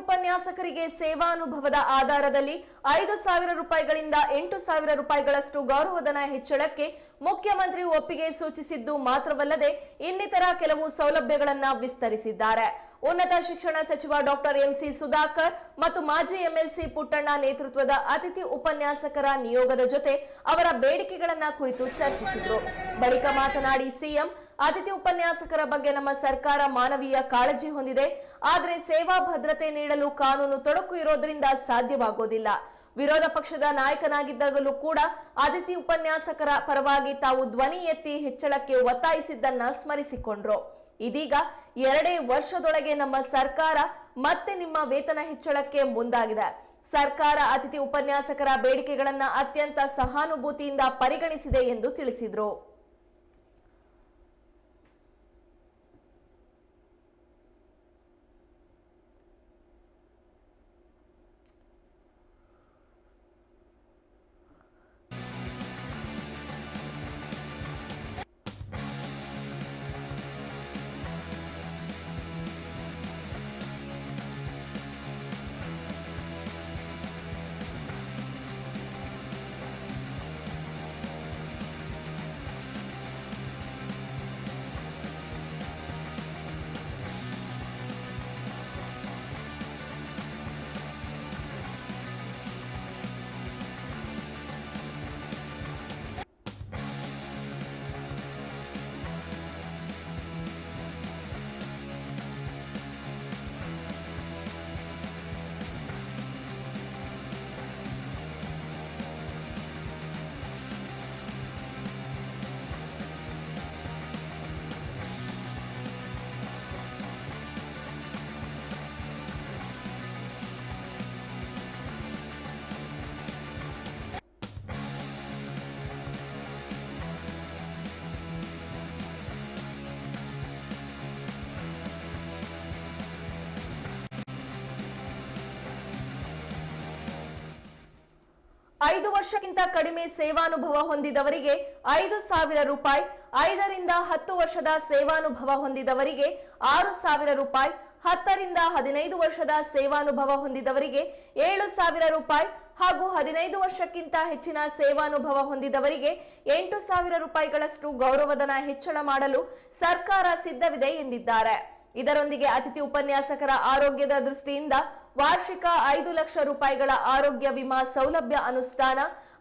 ಉಪನ್ಯಾಸಕರಿಗೆ ಸೇವಾನುಭವದ ಆಧಾರದಲ್ಲಿ ಐದು ಸಾವಿರ ರೂಪಾಯಿಗಳಿಂದ ಎಂಟು ಸಾವಿರ ರೂಪಾಯಿಗಳಷ್ಟು ಗೌರವಧನ ಹೆಚ್ಚಳಕ್ಕೆ ಮುಖ್ಯಮಂತ್ರಿ ಒಪ್ಪಿಗೆ ಸೂಚಿಸಿದ್ದು ಮಾತ್ರವಲ್ಲದೆ ಇನ್ನಿತರ ಕೆಲವು ಸೌಲಭ್ಯಗಳನ್ನು ವಿಸ್ತರಿಸಿದ್ದಾರೆ. ಉನ್ನತ ಶಿಕ್ಷಣ ಸಚಿವ ಡಾಕ್ಟರ್ ಎಂಸಿ ಸುಧಾಕರ್ ಮತ್ತು ಮಾಜಿ ಎಂಎಲ್ಸಿ ಪುಟ್ಟಣ್ಣ ನೇತೃತ್ವದ ಅತಿಥಿ ಉಪನ್ಯಾಸಕರ ನಿಯೋಗದ ಜೊತೆ ಅವರ ಬೇಡಿಕೆಗಳನ್ನ ಕುರಿತು ಚರ್ಚಿಸಿದರು. ಬಳಿಕ ಮಾತನಾಡಿ ಸಿಎಂ, ಅತಿಥಿ ಉಪನ್ಯಾಸಕರ ಬಗ್ಗೆ ನಮ್ಮ ಸರ್ಕಾರ ಮಾನವೀಯ ಕಾಳಜಿ ಹೊಂದಿದೆ. ಆದರೆ ಸೇವಾ ಭದ್ರತೆ ನೀಡಲು ಕಾನೂನು ತೊಡಕು ಇರೋದ್ರಿಂದ ಸಾಧ್ಯವಾಗೋದಿಲ್ಲ. ವಿರೋಧ ಪಕ್ಷದ ನಾಯಕನಾಗಿದ್ದಾಗಲೂ ಕೂಡ ಅತಿಥಿ ಉಪನ್ಯಾಸಕರ ಪರವಾಗಿ ತಾವು ಧ್ವನಿ ಎತ್ತಿ ಹೆಚ್ಚಳಕ್ಕೆ ಒತ್ತಾಯಿಸಿದ್ದನ್ನ ಸ್ಮರಿಸಿಕೊಂಡ್ರು. ಇದೀಗ ಎರಡೇ ವರ್ಷದೊಳಗೆ ನಮ್ಮ ಸರ್ಕಾರ ಮತ್ತೆ ನಿಮ್ಮ ವೇತನ ಹೆಚ್ಚಳಕ್ಕೆ ಮುಂದಾಗಿದೆ. ಸರ್ಕಾರ ಅತಿಥಿ ಉಪನ್ಯಾಸಕರ ಬೇಡಿಕೆಗಳನ್ನ ಅತ್ಯಂತ ಸಹಾನುಭೂತಿಯಿಂದ ಪರಿಗಣಿಸಿದೆ ಎಂದು ತಿಳಿಸಿದ್ರು. ಐದು ವರ್ಷಕ್ಕಿಂತ ಕಡಿಮೆ ಸೇವಾನುಭವ ಹೊಂದಿದವರಿಗೆ ಐದು ಸಾವಿರ ರೂಪಾಯಿ, ಐದರಿಂದ ಹತ್ತು ವರ್ಷದ ಸೇವಾನುಭವ ಹೊಂದಿದವರಿಗೆ ಆರು ಸಾವಿರ ರೂಪಾಯಿ, ಹತ್ತರಿಂದ ಹದಿನೈದು ವರ್ಷದ ಸೇವಾನುಭವ ಹೊಂದಿದವರಿಗೆ ಏಳು ಸಾವಿರ ರೂಪಾಯಿ ಹಾಗೂ ಹದಿನೈದು ವರ್ಷಕ್ಕಿಂತ ಹೆಚ್ಚಿನ ಸೇವಾನುಭವ ಹೊಂದಿದವರಿಗೆ ಎಂಟು ಸಾವಿರ ರೂಪಾಯಿಗಳಷ್ಟು ಗೌರವಧನ ಹೆಚ್ಚಳ ಮಾಡಲು ಸರ್ಕಾರ ಸಿದ್ಧವಿದೆ ಎಂದಿದ್ದಾರೆ. ಇದರೊಂದಿಗೆ ಅತಿಥಿ ಉಪನ್ಯಾಸಕರ ಆರೋಗ್ಯದ ದೃಷ್ಟಿಯಿಂದ ವಾರ್ಷಿಕ ಐದು ಲಕ್ಷ ರೂಪಾಯಿಗಳ ಆರೋಗ್ಯ ವಿಮಾ ಸೌಲಭ್ಯ ಅನುಷ್ಠಾನ.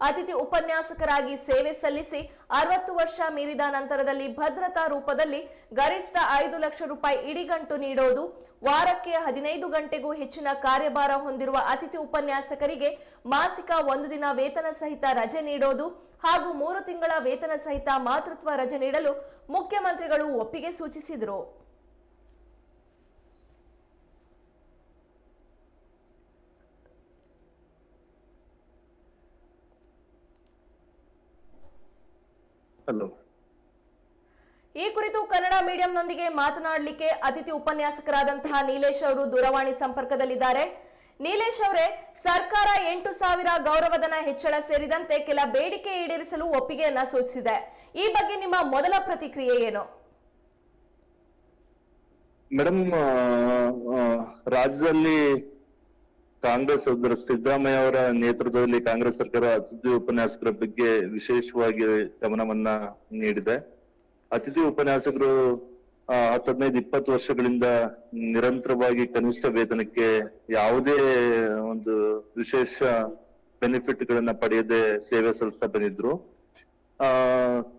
ಅತಿಥಿ ಉಪನ್ಯಾಸಕರಾಗಿ ಸೇವೆ ಸಲ್ಲಿಸಿ ಅರವತ್ತು ವರ್ಷ ಮೀರಿದ ನಂತರದಲ್ಲಿ ಭದ್ರತಾ ರೂಪದಲ್ಲಿ ಗರಿಷ್ಠ ಐದು ಲಕ್ಷ ರೂಪಾಯಿ ಇಡಿಗಂಟು ನೀಡೋದು. ವಾರಕ್ಕೆ ಹದಿನೈದು ಗಂಟೆಗೂ ಹೆಚ್ಚಿನ ಕಾರ್ಯಭಾರ ಹೊಂದಿರುವ ಅತಿಥಿ ಉಪನ್ಯಾಸಕರಿಗೆ ಮಾಸಿಕ ಒಂದು ದಿನ ವೇತನ ಸಹಿತ ರಜೆ ನೀಡೋದು ಹಾಗೂ ಮೂರು ತಿಂಗಳ ವೇತನ ಸಹಿತ ಮಾತೃತ್ವ ರಜೆ ನೀಡಲು ಮುಖ್ಯಮಂತ್ರಿಗಳು ಒಪ್ಪಿಗೆ ಸೂಚಿಸಿದರು. ಹಲೋ ಈ ಕುರಿತು ಕನ್ನಡ ಮೀಡಿಯಂನೊಂದಿಗೆ ಮಾತನಾಡಲಿಕ್ಕೆ ಅತಿಥಿ ಉಪನ್ಯಾಸಕರಾದಂತಹ ನೀಲೇಶ್ ಅವರು ದೂರವಾಣಿ ಸಂಪರ್ಕದಲ್ಲಿದ್ದಾರೆ. ನೀಲೇಶ್ ಅವರೇ ಸರ್ಕಾರ ಎಂಟು ಸಾವಿರ ಗೌರವಧನ ಹೆಚ್ಚಳ ಸೇರಿದಂತೆ ಕೆಲ ಬೇಡಿಕೆ ಈಡೇರಿಸಲು ಒಪ್ಪಿಗೆಯನ್ನ ಸೂಚಿಸಿದೆ. ಈ ಬಗ್ಗೆ ನಿಮ್ಮ ಮೊದಲ ಪ್ರತಿಕ್ರಿಯೆ ಏನು? ಮೇಡಮ್ ರಾಜ್ಯದಲ್ಲಿ ಕಾಂಗ್ರೆಸ್ ಸಿದ್ದರಾಮಯ್ಯ ಅವರ ನೇತೃತ್ವದಲ್ಲಿ ಕಾಂಗ್ರೆಸ್ ಸರ್ಕಾರ ಅತಿಥಿ ಉಪನ್ಯಾಸಕರ ಬಗ್ಗೆ ವಿಶೇಷವಾಗಿ ಗಮನವನ್ನ ನೀಡಿದೆ. ಅತಿಥಿ ಉಪನ್ಯಾಸಕರು ಆ, ಹತ್ತು ಹದಿನೈದು ಇಪ್ಪತ್ತು ವರ್ಷಗಳಿಂದ ನಿರಂತರವಾಗಿ ಕನಿಷ್ಠ ವೇತನಕ್ಕೆ ಯಾವುದೇ ಒಂದು ವಿಶೇಷ ಬೆನಿಫಿಟ್ ಗಳನ್ನ ಪಡೆಯದೆ ಸೇವೆ ಸಲ್ಲಿಸ್ತಾ ಬಂದಿದ್ರು. ಆ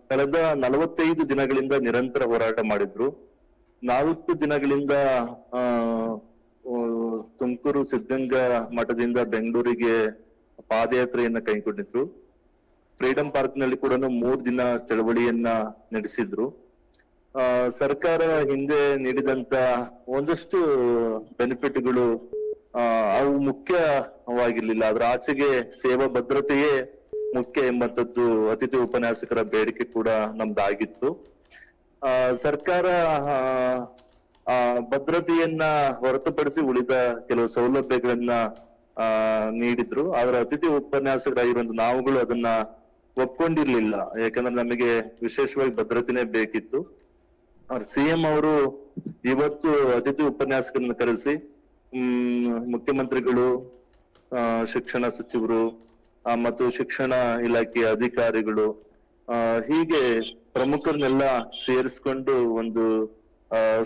ಕಳೆದ ನಲವತ್ತೈದು ದಿನಗಳಿಂದ ನಿರಂತರ ಹೋರಾಟ ಮಾಡಿದ್ರು. ನಾಲ್ಕು ದಿನಗಳಿಂದ ಆ ತುಮಕೂರು ಸಿದ್ಧಗಂಗಾ ಮಠದಿಂದ ಬೆಂಗಳೂರಿಗೆ ಪಾದಯಾತ್ರೆಯನ್ನ ಕೈಗೊಂಡಿದ್ರು. ಫ್ರೀಡಂ ಪಾರ್ಕ್ನಲ್ಲಿ ಕೂಡ ಮೂರ್ ದಿನ ಚಳವಳಿಯನ್ನ ನಡೆಸಿದ್ರು. ಆ, ಸರ್ಕಾರ ಹಿಂದೆ ನೀಡಿದಂತ ಒಂದಷ್ಟು ಬೆನಿಫಿಟ್ಗಳು, ಆ, ಅವು ಮುಖ್ಯವಾಗಿರ್ಲಿಲ್ಲ. ಅದ್ರ ಆಚೆಗೆ ಸೇವಾ ಭದ್ರತೆಯೇ ಮುಖ್ಯ ಎಂಬಂತದ್ದು ಅತಿಥಿ ಉಪನ್ಯಾಸಕರ ಬೇಡಿಕೆ ಕೂಡ ನಮ್ದಾಗಿತ್ತು. ಆ, ಸರ್ಕಾರ ಆ, ಭದ್ರತೆಯನ್ನ ಹೊರತುಪಡಿಸಿ ಉಳಿದ ಕೆಲವು ಸೌಲಭ್ಯಗಳನ್ನ ಆ ನೀಡಿದ್ರು. ಆದ್ರೆ ಅತಿಥಿ ಉಪನ್ಯಾಸಕರಾಗಿರುವಂತ ನಾವುಗಳು ಅದನ್ನ ಒಪ್ಕೊಂಡಿರ್ಲಿಲ್ಲ. ಯಾಕಂದ್ರೆ ನಮಗೆ ವಿಶೇಷವಾಗಿ ಭದ್ರತೆನೇ ಬೇಕಿತ್ತು. ಸಿಎಂ ಅವರು ಇವತ್ತು ಅತಿಥಿ ಉಪನ್ಯಾಸಕರನ್ನ ಕರೆಸಿ ಹ್ಮ್ ಮುಖ್ಯಮಂತ್ರಿಗಳು ಶಿಕ್ಷಣ ಸಚಿವರು ಮತ್ತು ಶಿಕ್ಷಣ ಇಲಾಖೆಯ ಅಧಿಕಾರಿಗಳು ಹೀಗೆ ಪ್ರಮುಖರನ್ನೆಲ್ಲ ಸೇರಿಸ್ಕೊಂಡು ಒಂದು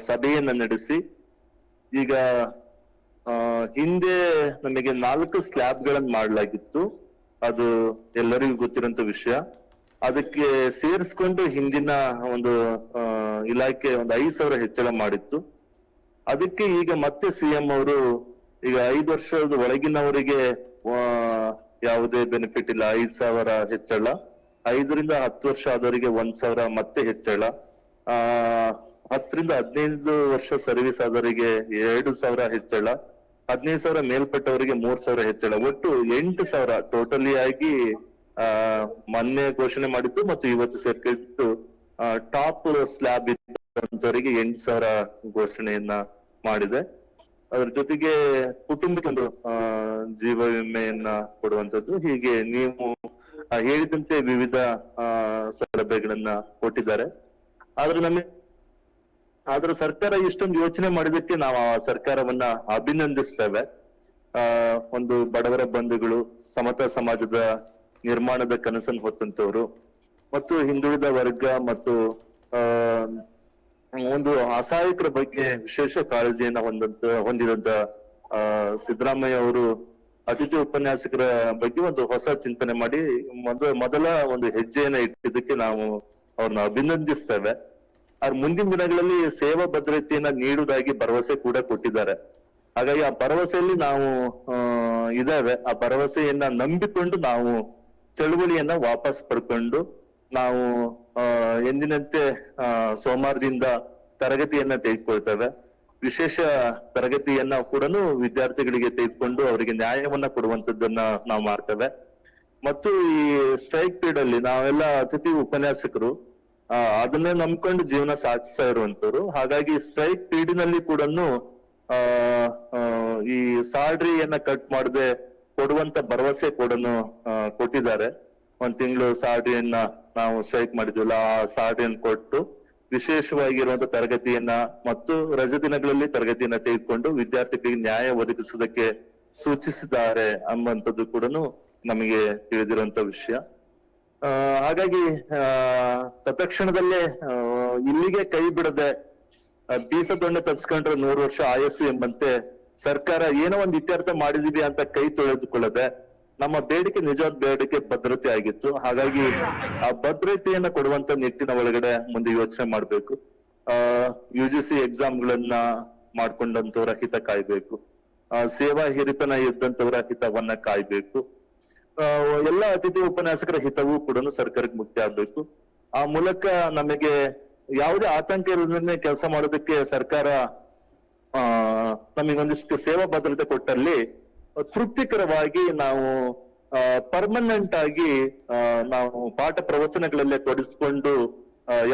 ಸಭೆಯನ್ನ ನಡೆಸಿ, ಈಗ ಹಿಂದೆ ನಮಗೆ ನಾಲ್ಕು ಸ್ಲ್ಯಾಬ್ಗಳನ್ನು ಮಾಡಲಾಗಿತ್ತು. ಅದು ಎಲ್ಲರಿಗೂ ಗೊತ್ತಿರೋಂತ ವಿಷಯ. ಅದಕ್ಕೆ ಸೇರಿಸ್ಕೊಂಡು ಹಿಂದಿನ ಒಂದು ಇಲಾಖೆ ಒಂದು ಐದು ಸಾವಿರ ಹೆಚ್ಚಳ ಮಾಡಿತ್ತು. ಅದಕ್ಕೆ ಈಗ ಮತ್ತೆ ಸಿಎಂ ಅವರು, ಈಗ ಐದು ವರ್ಷದ ಒಳಗಿನವರಿಗೆ ಯಾವುದೇ ಬೆನಿಫಿಟ್ ಇಲ್ಲ. ಐದು ಸಾವಿರ ಹೆಚ್ಚಳ. ಐದರಿಂದ ಹತ್ತು ವರ್ಷ ಆದವರಿಗೆ ಒಂದ್ ಸಾವಿರ ಮತ್ತೆ ಹೆಚ್ಚಳ. ಆ ಹತ್ತರಿಂದ ಹದಿನೈದು ವರ್ಷ ಸರ್ವಿಸ್ ಆದವರಿಗೆ ಎರಡು ಸಾವಿರ ಹೆಚ್ಚಳ ಹದಿನೈದು ಸಾವಿರ ಮೇಲ್ಪಟ್ಟವರಿಗೆ ಮೂರ್ ಸಾವಿರ ಹೆಚ್ಚಳ. ಒಟ್ಟು ಎಂಟು ಸಾವಿರ ಟೋಟಲಿ ಆಗಿ ಆ ಮೊನ್ನೆ ಘೋಷಣೆ ಮಾಡಿದ್ದು ಮತ್ತು ಇವತ್ತು ಸೇರ್ಕೊಂಡು ಟಾಪ್ ಸ್ಲ್ಯಾಬ್ ಇದ್ದವರಿಗೆ ಎಂಟು ಸಾವಿರ ಘೋಷಣೆಯನ್ನ ಮಾಡಿದೆ. ಅದ್ರ ಜೊತೆಗೆ ಕುಟುಂಬಕ್ಕೆ ಒಂದು ಆ, ಜೀವ ವಿಮೆಯನ್ನ ಕೊಡುವಂತದ್ದು ಹೀಗೆ ನೀವು ಹೇಳಿದಂತೆ ವಿವಿಧ ಸೌಲಭ್ಯಗಳನ್ನ ಕೊಟ್ಟಿದ್ದಾರೆ. ಆದ್ರೆ ನಮಗೆ ಆದ್ರೆ ಸರ್ಕಾರ ಇಷ್ಟೊಂದು ಯೋಚನೆ ಮಾಡಿದಕ್ಕೆ ನಾವು ಆ ಸರ್ಕಾರವನ್ನ ಅಭಿನಂದಿಸ್ತೇವೆ. ಆ, ಒಂದು ಬಡವರ ಬಂಧುಗಳು, ಸಮತಾ ಸಮಾಜದ ನಿರ್ಮಾಣದ ಕನಸನ್ನು ಹೊತ್ತಂತವ್ರು ಮತ್ತು ಹಿಂದುಳಿದ ವರ್ಗ ಮತ್ತು, ಆ, ಒಂದು ಅಸಹಾಯಕರ ಬಗ್ಗೆ ವಿಶೇಷ ಕಾಳಜಿಯನ್ನ ಹೊಂದಂತ, ಹೊಂದಿದಂತ, ಆ, ಸಿದ್ದರಾಮಯ್ಯ ಅವರು ಅತಿಥಿ ಉಪನ್ಯಾಸಕರ ಬಗ್ಗೆ ಒಂದು ಹೊಸ ಚಿಂತನೆ ಮಾಡಿ ಮೊದ, ಮೊದಲ ಒಂದು ಹೆಜ್ಜೆಯನ್ನ ಇಟ್ಟಿದ್ದಕ್ಕೆ ನಾವು ಅವ್ರನ್ನ ಅಭಿನಂದಿಸ್ತೇವೆ. ಅವ್ರ ಮುಂದಿನ ದಿನಗಳಲ್ಲಿ ಸೇವಾ ಭದ್ರತೆಯನ್ನ ನೀಡುವುದಾಗಿ ಭರವಸೆ ಕೂಡ ಕೊಟ್ಟಿದ್ದಾರೆ. ಹಾಗಾಗಿ ಆ ಭರವಸೆಯಲ್ಲಿ ನಾವು ಇದಾವೆ ಆ ಭರವಸೆಯನ್ನ ನಂಬಿಕೊಂಡು ನಾವು ಚಳುವಳಿಯನ್ನ ವಾಪಸ್ ಪಡ್ಕೊಂಡು ನಾವು ಎಂದಿನಂತೆ ಸೋಮವಾರದಿಂದ ತರಗತಿಯನ್ನ ತೆಗೆದುಕೊಳ್ತೇವೆ. ವಿಶೇಷ ತರಗತಿಯನ್ನ ಕೂಡ ವಿದ್ಯಾರ್ಥಿಗಳಿಗೆ ತೆಗೆದುಕೊಂಡು ಅವರಿಗೆ ನ್ಯಾಯವನ್ನ ಕೊಡುವಂತದ್ದನ್ನ ನಾವು ಮಾಡ್ತೇವೆ. ಮತ್ತು ಈ ಸ್ಟ್ರೈಕ್ ಪೀರಿಯಡ್ ಅಲ್ಲಿ ನಾವೆಲ್ಲ ಅತಿಥಿ ಉಪನ್ಯಾಸಕರು ಅದನ್ನೇ ನಂಬ್ಕೊಂಡು ಜೀವನ ಸಾಗಿಸ್ತಾ ಇರುವಂತವ್ರು ಹಾಗಾಗಿ ಸ್ಟ್ರೈಕ್ ಪೀಡಿನಲ್ಲಿ ನಲ್ಲಿ ಕೂಡ ಆ, ಈ ಸ್ಯಾಲ್ರಿಯನ್ನ ಕಟ್ ಮಾಡದೆ ಕೊಡುವಂತ ಭರವಸೆ ಕೂಡ ಕೊಟ್ಟಿದ್ದಾರೆ. ಒಂದ್ ತಿಂಗಳು ಸ್ಯಾಲ್ರಿಯನ್ನ ನಾವು ಸ್ಟ್ರೈಕ್ ಮಾಡಿದ್ವಲ್ಲ, ಆ ಸ್ಯಾಲ್ರಿಯನ್ನು ಕೊಟ್ಟು ವಿಶೇಷವಾಗಿರುವಂತ ತರಗತಿಯನ್ನ ಮತ್ತು ರಜೆ ದಿನಗಳಲ್ಲಿ ತರಗತಿಯನ್ನ ತೆಗೆದುಕೊಂಡು ವಿದ್ಯಾರ್ಥಿಗಳಿಗೆ ನ್ಯಾಯ ಒದಗಿಸುವುದಕ್ಕೆ ಸೂಚಿಸಿದ್ದಾರೆ ಅಂಬಂತದ್ದು ಕೂಡ ನಮಗೆ ತಿಳಿದಿರುವಂತ ವಿಷಯ. ಹಾಗಾಗಿ ಆ, ತತ್ಕ್ಷಣದಲ್ಲೇ ಇಲ್ಲಿಗೆ ಕೈ ಬಿಡದೆ ಬೀಸ ದೊಣ್ಣೆ ತಪ್ಸ್ಕೊಂಡ್ರೆ ನೂರು ವರ್ಷ ಆಯಸ್ಸು ಎಂಬಂತೆ ಸರ್ಕಾರ ಏನೋ ಒಂದು ಇತ್ಯರ್ಥ ಮಾಡಿದೀವಿ ಅಂತ ಕೈ ತೊಳೆದುಕೊಳ್ಳದೆ ನಮ್ಮ ಬೇಡಿಕೆ ನಿಜವಾದ ಬೇಡಿಕೆ ಭದ್ರತೆ ಆಗಿತ್ತು. ಹಾಗಾಗಿ ಆ ಭದ್ರತೆಯನ್ನ ಕೊಡುವಂತ ನಿಟ್ಟಿನ ಒಳಗಡೆ ಮುಂದೆ ಯೋಚನೆ ಮಾಡ್ಬೇಕು. ಆ ಯು ಜಿ ಸಿ ಎಕ್ಸಾಮ್ಗಳನ್ನ ಮಾಡ್ಕೊಂಡಂತವರ ಹಿತ ಕಾಯ್ಬೇಕು. ಆ ಸೇವಾ ಹಿರಿತನ ಇದ್ದಂತವರ ಹಿತವನ್ನ ಕಾಯ್ಬೇಕು. ಎಲ್ಲ ಅತಿಥಿ ಉಪನ್ಯಾಸಕರ ಹಿತವೂ ಕೂಡ ಸರ್ಕಾರಕ್ಕೆ ಮುಖ್ಯ ಆಗ್ಬೇಕು. ಆ ಮೂಲಕ ನಮಗೆ ಯಾವುದೇ ಆತಂಕ ಇಲ್ಲದೇ ಕೆಲಸ ಮಾಡೋದಕ್ಕೆ ಸರ್ಕಾರ, ಆ ನಮಗೊಂದಿಷ್ಟು ಸೇವಾ ಭದ್ರತೆ ಕೊಟ್ಟಲ್ಲಿ ತೃಪ್ತಿಕರವಾಗಿ ನಾವು ಪರ್ಮನೆಂಟ್ ಆಗಿ ನಾವು ಪಾಠ ಪ್ರವಚನಗಳಲ್ಲೇ ತೊಡಗಿಸ್ಕೊಂಡು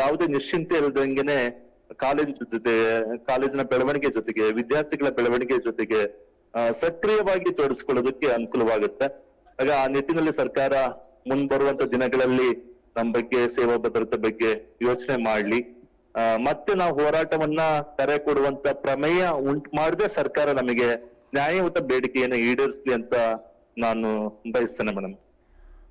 ಯಾವುದೇ ನಿಶ್ಚಿಂತೆ ಇಲ್ಲದಂಗೆನೆ ಕಾಲೇಜ್ ಜೊತೆ ಕಾಲೇಜಿನ ಬೆಳವಣಿಗೆ ಜೊತೆಗೆ, ವಿದ್ಯಾರ್ಥಿಗಳ ಬೆಳವಣಿಗೆ ಜೊತೆಗೆ ಸಕ್ರಿಯವಾಗಿ ತೊಡಗಿಸ್ಕೊಳ್ಳೋದಕ್ಕೆ ಅನುಕೂಲವಾಗುತ್ತೆ. ಆಗ ಆ ನಿಟ್ಟಿನಲ್ಲಿ ಸರ್ಕಾರ ಮುಂಬರುವಂತ ದಿನಗಳಲ್ಲಿ ನಮ್ಮ ಬಗ್ಗೆ ಸೇವಾ ಭದ್ರತೆ ಬಗ್ಗೆ ಯೋಚನೆ ಮಾಡ್ಲಿ. ಮತ್ತೆ ನಾವು ಹೋರಾಟವನ್ನ ಕರೆ ಕೊಡುವಂತ ಪ್ರಮೇಯ ಉಂಟು ಮಾಡದೆ ಸರ್ಕಾರ ನಮಗೆ ನ್ಯಾಯಯುತ ಬೇಡಿಕೆಯನ್ನು ಈಡೇರಿಸಲಿ ಅಂತ ನಾನು ಬಯಸ್ತೇನೆ ಮೇಡಮ್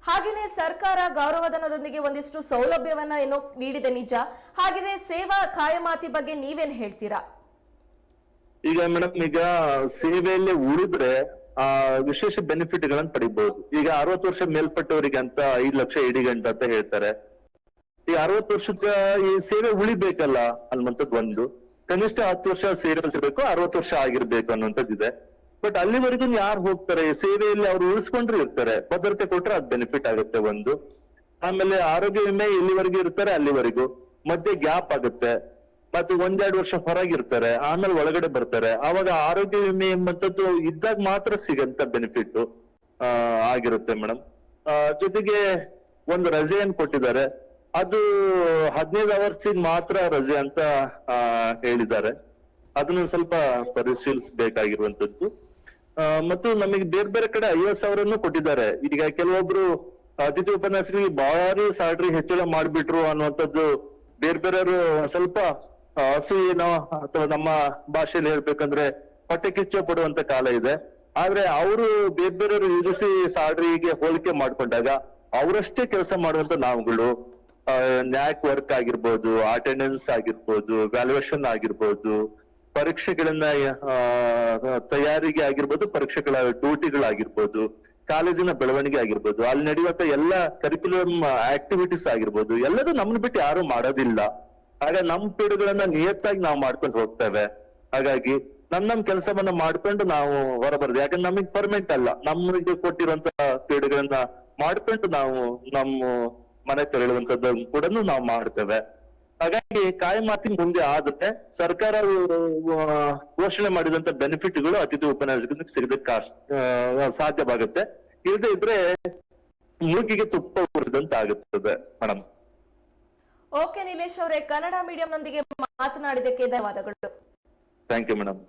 ಹಾಗೇನೆ ಸರ್ಕಾರ ಗೌರವಧನದೊಂದಿಗೆ ಒಂದಿಷ್ಟು ಸೌಲಭ್ಯವನ್ನ ಏನೋ ನೀಡಿದೆ ನಿಜ. ಹಾಗೆಯೇ ಸೇವಾ ಕಾಯಮಾತಿ ಬಗ್ಗೆ ನೀವೇನ್ ಹೇಳ್ತೀರಾ? ಈಗ ಮೇಡಮ್ ಈಗ ಸೇವೆಯಲ್ಲಿ ಉಳಿದ್ರೆ ಆ, ವಿಶೇಷ ಬೆನಿಫಿಟ್ ಗಳನ್ನ ಪಡಿಬಹುದು. ಈಗ ಅರವತ್ತು ವರ್ಷ ಮೇಲ್ಪಟ್ಟವರಿಗೆ ಅಂತ ಐದು ಲಕ್ಷ ಇಡಿಗಂಟ ಅಂತ ಹೇಳ್ತಾರೆ. ಈ ಅರವತ್ತು ವರ್ಷಕ್ಕ ಈ ಸೇವೆ ಉಳಿಬೇಕಲ್ಲ ಅನ್ನುವಂಥದ್ದು ಒಂದು. ಕನಿಷ್ಠ ಹತ್ತು ವರ್ಷ ಸೇವೆ ಸಲ್ಲಿಸಬೇಕು, ಅರವತ್ತು ವರ್ಷ ಆಗಿರ್ಬೇಕು ಅನ್ನುವಂಥದ್ದು ಇದೆ ಬಟ್ ಅಲ್ಲಿವರೆಗೂ ಯಾರು ಹೋಗ್ತಾರೆ? ಈ ಸೇವೆಯಲ್ಲಿ ಅವ್ರು ಉಳಿಸ್ಕೊಂಡ್ರೆ ಇರ್ತಾರೆ. ಭದ್ರತೆ ಕೊಟ್ರೆ ಅದ್ ಬೆನಿಫಿಟ್ ಆಗುತ್ತೆ ಒಂದು. ಆಮೇಲೆ ಆರೋಗ್ಯ ವಿಮೆ ಎಲ್ಲಿವರೆಗೂ ಇರ್ತಾರೆ? ಅಲ್ಲಿವರೆಗೂ. ಮಧ್ಯೆ ಗ್ಯಾಪ್ ಆಗುತ್ತೆ. ಮತ್ತೆ ಒಂದೆರಡು ವರ್ಷ ಹೊರಗಿರ್ತಾರೆ, ಆಮೇಲೆ ಒಳಗಡೆ ಬರ್ತಾರೆ. ಆವಾಗ ಆರೋಗ್ಯ ವಿಮೆ ಎಂಬಂತದ್ದು ಇದ್ದಾಗ ಮಾತ್ರ ಸಿಗಂತ ಬೆನಿಫಿಟ್ ಆಗಿರುತ್ತೆ ಮೇಡಮ್ ಜೊತೆಗೆ ಒಂದು ರಜೆಯನ್ನು ಕೊಟ್ಟಿದ್ದಾರೆ. ಅದು ಹದಿನೈದು ಅವರ್ಸ್ ಮಾತ್ರ ರಜೆ ಅಂತ ಹೇಳಿದ್ದಾರೆ. ಅದನ್ನ ಸ್ವಲ್ಪ ಪರಿಶೀಲಿಸಬೇಕಾಗಿರುವಂತದ್ದು ಮತ್ತು ನಮಗೆ ಬೇರೆ ಬೇರೆ ಕಡೆ ಐವತ್ ಸಾವಿರನು ಕೊಟ್ಟಿದ್ದಾರೆ. ಈಗ ಕೆಲವೊಬ್ರು ಅತಿಥಿ ಉಪನ್ಯಾಸಗಳಿಗೆ ಭಾರಿ ಸ್ಯಾಲ್ರಿ ಹೆಚ್ಚಳ ಮಾಡ್ಬಿಟ್ರು ಅನ್ನುವಂಥದ್ದು ಬೇರೆ ಬೇರೆಯವರು ಸ್ವಲ್ಪ ಆ, ಏನೋ ಅಥವಾ ನಮ್ಮ ಭಾಷೆಯಲ್ಲಿ ಹೇಳ್ಬೇಕಂದ್ರೆ ಹೊಟ್ಟೆ ಕಿಚ್ಚ ಪಡುವಂತ ಕಾಲ ಇದೆ. ಆದ್ರೆ ಅವರು ಬೇರೆ ಬೇರೆಯವರು ಯುಜಿಸಿ ಸಾಲ್ರಿಗೆ ಸಿ ಹೋಲಿಕೆ ಮಾಡ್ಕೊಂಡಾಗ ಅವರಷ್ಟೇ ಕೆಲಸ ಮಾಡುವಂತ ನಾವುಗಳು. ನ್ಯಾಕ್ ವರ್ಕ್ ಆಗಿರ್ಬೋದು ಅಟೆಂಡೆನ್ಸ್ ಆಗಿರ್ಬೋದು ವ್ಯಾಲ್ಯೂಯೇಷನ್ ಆಗಿರ್ಬೋದು ಪರೀಕ್ಷೆಗಳನ್ನ ತಯಾರಿಗೆ ಆಗಿರ್ಬೋದು ಪರೀಕ್ಷೆಗಳ ಡ್ಯೂಟಿಗಳಾಗಿರ್ಬೋದು ಕಾಲೇಜಿನ ಬೆಳವಣಿಗೆ ಆಗಿರ್ಬೋದು ಅಲ್ಲಿ ನಡೆಯುವಂತ ಎಲ್ಲ ಕರಿಕ್ಯುಲಮ್ ಆಕ್ಟಿವಿಟೀಸ್ ಆಗಿರ್ಬೋದು ಎಲ್ಲದೂ ನಮ್ಮನ್ನ ಬಿಟ್ಟು ಯಾರು ಮಾಡೋದಿಲ್ಲ. ಆಗ ನಮ್ ಪಿಡುಗಳನ್ನ ನಿಯತ್ತಾಗಿ ನಾವು ಮಾಡ್ಕೊಂಡು ಹೋಗ್ತೇವೆ. ಹಾಗಾಗಿ ನಮ್ ನಮ್ ಕೆಲಸವನ್ನ ಮಾಡ್ಕೊಂಡು ನಾವು ಹೊರಬರ್ದು, ಯಾಕಂದ್ರೆ ನಮಗ್ ಪರ್ಮನೆಂಟ್ ಅಲ್ಲ. ನಮ್ಗೆ ಕೊಟ್ಟಿರುವಂತ ಪೀಡುಗಳನ್ನ ಮಾಡ್ಕೊಂಡು ನಾವು ನಮ್ಮ ಮನೆ ತೆರಳುವಂತದ್ದು ಕೂಡ ನಾವು ಮಾಡ್ತೇವೆ. ಹಾಗಾಗಿ ಕಾಯಿ ಮಾತಿನ ಮುಂದೆ ಆದ್ರೆ ಸರ್ಕಾರ ಘೋಷಣೆ ಮಾಡಿದಂತ ಬೆನಿಫಿಟ್ಗಳು ಅತಿಥಿ ಉಪನ್ಯಾಸಕರಿಗೆ ಸಿಗದಕ್ಕೆ ಸಾಧ್ಯವಾಗುತ್ತೆ. ಇಲ್ಲದೆ ಇದ್ರೆ ಮೂಗಿಗೆ ತುಪ್ಪ ಉರಿಸಿದಂತ ಆಗುತ್ತದೆ ಮೇಡಮ್ ಓಕೆ ನಿಲೇಶ್ ಅವರೇ ಕನ್ನಡ ಮೀಡಿಯಂನೊಂದಿಗೆ ಮಾತನಾಡಿದಕ್ಕೆ ಧನ್ಯವಾದಗಳು. Thank you madam